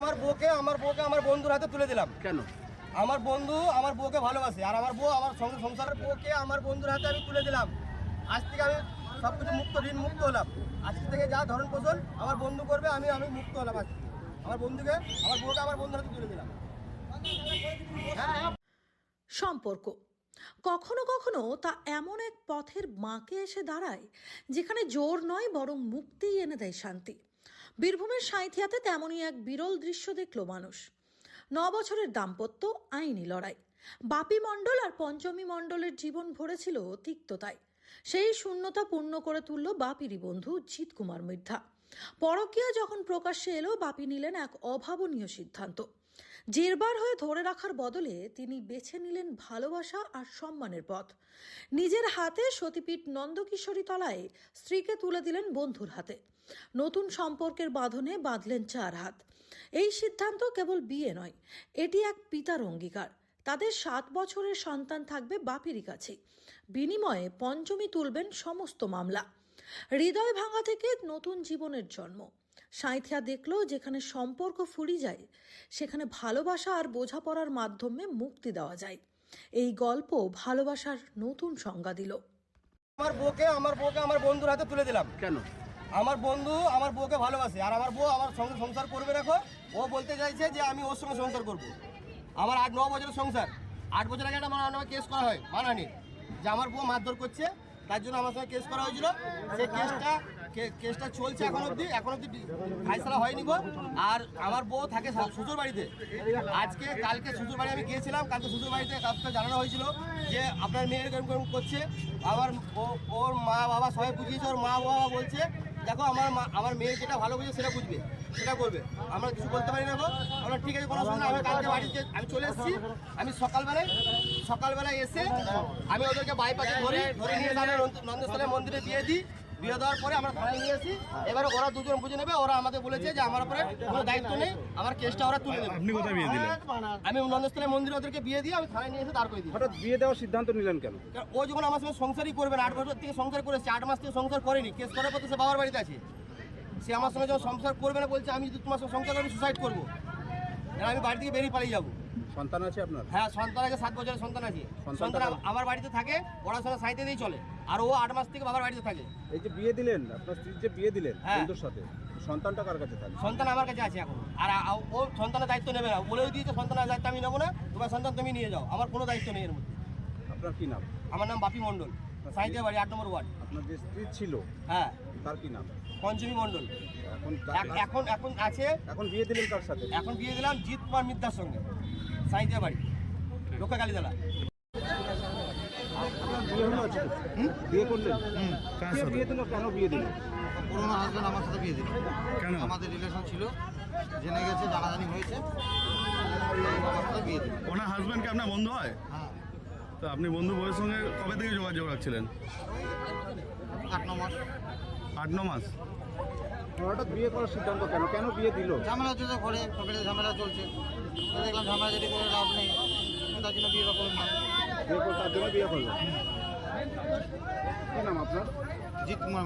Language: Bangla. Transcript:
আমার বউকে আমার বউকে আমার বন্ধুর হাতে তুলে দিলাম। কেন? আমার বন্ধু আমার বউকে ভালোবাসে আর আমার বউ আমার সংসারের বউকে আমার বন্ধুর হাতে আমি তুলে দিলাম। আজ থেকে আমি সব কিছু মুক্ত ঋণ মুক্ত হলাম। আজ থেকে যা ধরন পোষণ আমার বন্ধু করবে আমি আমি মুক্ত হলাম আজ। আমার বন্ধুকে আমার বউকে আমার বন্ধুর হাতে তুলে দিলাম। সম্পর্ক। কখনো কখনো তা এমন এক পথের মাকে এসে দাঁড়ায় যেখানে জোর নয় বরং মুক্তিই এনে দেয় শান্তি। বীরভূমের সাঁথিয়াতে তেমনই এক বিরল দৃশ্য দেখল মানুষ। ন বছরের দাম্পত্য, আইনি লড়াই। বাপি মণ্ডল আর পঞ্চমী মণ্ডলের জীবন ভরেছিল তিক্ততায়। সেই শূন্যতা পূর্ণ করে তুলল বাপিরই বন্ধু জিৎ কুমার মির্ধা। পরকীয়া যখন প্রকাশ্যে এলো, বাপি নিলেন এক অভাবনীয় সিদ্ধান্ত। জেরবার হয়ে ধরে রাখার বদলে তিনি বেছে নিলেন ভালোবাসা আর সম্মানের পথ। নিজের হাতে সতীপীঠ নন্দকিশোরী তলায় স্ত্রীকে তুলে দিলেন বন্ধুর হাতে। নতুন সম্পর্কের বাঁধনে বাঁধলেন চার হাত। এই সিদ্ধান্ত কেবল বিয়ে নয়, এটি এক পিতার অঙ্গীকার। তাদের সাত বছরের সন্তান থাকবে বাপিরই কাছে। বিনিময়ে পঞ্চমী তুলবেন সমস্ত মামলা। হৃদয় ভাঙা থেকে নতুন জীবনের জন্ম। সাঁইথিয়া দেখল যেখানে সম্পর্ক ফুরি যায় সেখানে ভালোবাসা আর বোঝাপড়ার মাধ্যমে মুক্তি দেওয়া যায়। এই গল্প ভালোবাসার নতুন সংজ্ঞা দিল। আমার বউকে আমার বউকে আমার বন্ধুর হাতে তুলে দিলাম। কেন? আমার বন্ধু আমার বউকে ভালোবাসে আর আমার বউ আমার সঙ্গে সংসার করবে দেখো। ও বলতে চাইছে যে আমি ওর সঙ্গে সংসার করব। আমার আট ন বছরের সংসার। আট বছর আগে একটা আমার কেস করা হয় মানানি। যে আমার বউ মারধর করছে তার জন্য আমার সঙ্গে কেস করা হয়েছিল। সেই কেসটা কেসটা চলছে এখন অবধি এখন অবধি ফাইসলা হয়নি গো। আর আমার বউ থাকে শ্বশুর বাড়িতে আজকে, কালকে শ্বশুর বাড়ি আমি গিয়েছিলাম, কালকে শ্বশুর বাড়িতে কাউকে জানানো হয়েছিল যে আপনার মেয়ের এরকম করছে। আমার ও- ওর মা বাবা সবাই বুঝিয়েছে, ওর মা বাবা বলছে, দেখো আমার আমার মেয়ে যেটা ভালো বুঝে সেটা বুঝবে, সেটা করবে। আমরা কিছু বলতে পারি না গো। আমরা ঠিক আছে, কোনো নেই। আমি কালকে বাড়িতে আমি চলে এসেছি। আমি সকালবেলায় সকালবেলায় এসে আমি ওদেরকে বাইপাসে ধরে ধরে নিয়ে যাবে নন্দস্থলের মন্দিরে দিয়ে দিই। বিয়ে দেওয়ার পরে আমরা থানায় নিয়ে আসি এবারে ওরা দুজন বুঝে নেবে ওরা আমাদের বলেছে যে আমার উপরে কোনো দায়িত্ব নেই আমার কেসটা ওরা তুলে নেবে। আপনি কোথায় বিয়ে দিলেন? আমি নন্দস্থলের মন্দিরে ওদেরকে বিয়ে দিয়ে আমি থানায় নিয়ে এসে দাঁড় করে দিই হঠাৎ বিয়ে দেওয়ার সিদ্ধান্ত নিলেন কেন? ও যখন আমার সঙ্গে সংসারই করবে না আট বছর থেকে সংসার করেছে আট মাস থেকে সংসার করেনি কেস করার পর সে বাবার বাড়িতে আছে। সে আমার সঙ্গে যখন সংসার করবে না বলছে আমি যদি তোমার সঙ্গে সংসার করে সুসাইড করব। এবার আমি বাড়ি থেকে বেরিয়ে পালিয়ে যাব। সন্তান আছে আপনার? হ্যাঁ সন্তান আছে সাত বছরের সন্তান আছে। সন্তান? আমার বাড়িতে থাকে পড়াশোনা সাইতে দিয়ে চলে। আর ও আট মাস থেকে বাবার বাড়িতে থাকে। এই যে বিয়ে দিলেন আপনার স্ত্রীর যে বিয়ে দিলেন হ্যাঁ। বন্ধুর সাথে সন্তানটা কার কাছে থাকে সন্তান আমার কাছে আছে এখন। আর ও সন্তানের দায়িত্ব নেবে না। বলেও দিয়েছে সন্তানের দায়িত্ব আমি নেব না। তোমার সন্তান তুমি নিয়ে যাও। আমার কোনো দায়িত্ব নেই এর মধ্যে। আপনার কি নাম? আমার নাম বাপি মণ্ডল। সাইতে বাড়ি আট নম্বর ওয়ার্ড। আপনার যে স্ত্রী ছিল হ্যাঁ। তার কি নাম? পঞ্চমী মণ্ডল। এখন এখন এখন আছে এখন বিয়ে দিলেন কার সাথে? এখন বিয়ে দিলাম জিৎ কুমার মিদ্যার সঙ্গে। সাইতে বাড়ি লোকা কালীতলা আপনার বিয়ে বিয়ে করলেন দিল কেন বিয়ে দিল? পুরোনো হাজব্যান্ড আমার সাথে বিয়ে দিল। কেন? আমাদের রিলেশন ছিল জেনে গেছে জানাজানি হয়েছে। আমার সাথে বিয়ে দিল ওনার হাজব্যান্ড কি আপনার বন্ধু হয়? হ্যাঁ। তো আপনি বন্ধু বউয়ের সঙ্গে কবে থেকে যোগাযোগ রাখছিলেন? আট ন মাস। আট ন মাস? হঠাৎ বিয়ে করার সিদ্ধান্ত কেন? কেন বিয়ে দিল? ঝামেলা চলছে ঘরে ফ্যামিলিতে ঝামেলা চলছে। তো দেখলাম ঝামেলা যদি করে লাভ নেই তার জন্য বিয়ে করলাম না। বিয়ে করে তার জন্য বিয়ে করলাম কি নাম আপনার? জিৎ কুমার